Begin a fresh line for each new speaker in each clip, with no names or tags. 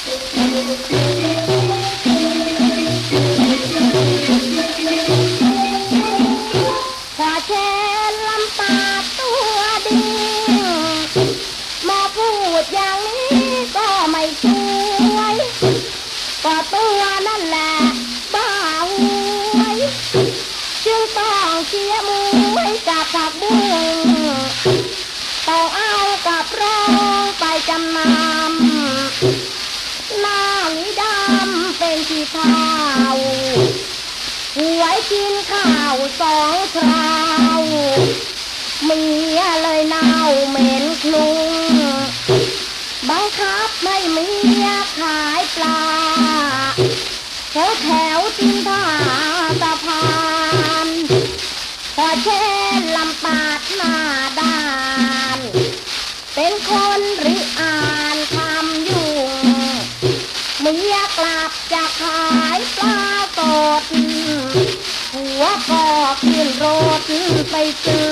ขอเชิญลำปาตัวดีมาพูดอย่างนี้ก็ไม่ช่วยก็ตัวนั่นแหละบ้าหวยจึงต้องเชียร์มวยกับผักบุ้งต้องเอากับรองไปจำนำ ที่เท้าหวยกินข้าวสองคราวเมียเลยเน่าเหม็นคลุงบังคับให้เมียขายปลาแถวแถวจินทา เมียกลับจากขายปลาสดหัวก็ขึ้นรถไปซื้อ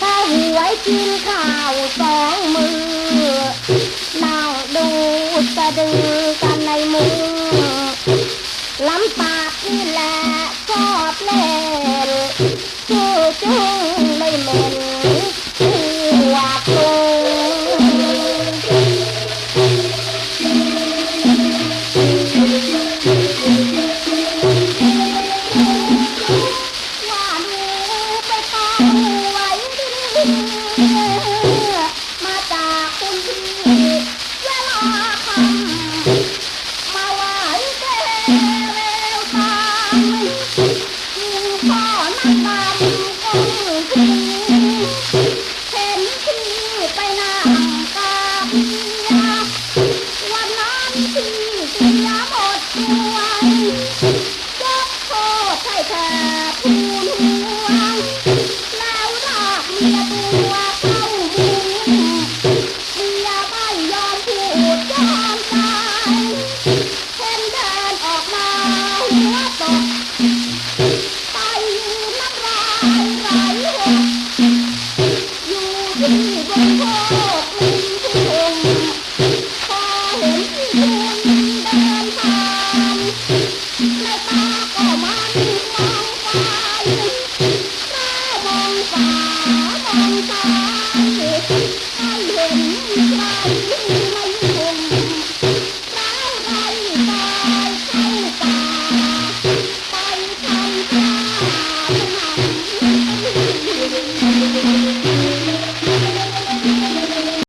ถ้าหวยกินข้าวสองมือนั่งดูสะดือกันในมุงลำปากนี่แหละชอบเล่นชื่อจุ มาไหวเร็วตามกินข้อน้ำก้นพี่เห็นพี่ไปนั่งกับเมียวันนั้นพี่เสียหมดตัว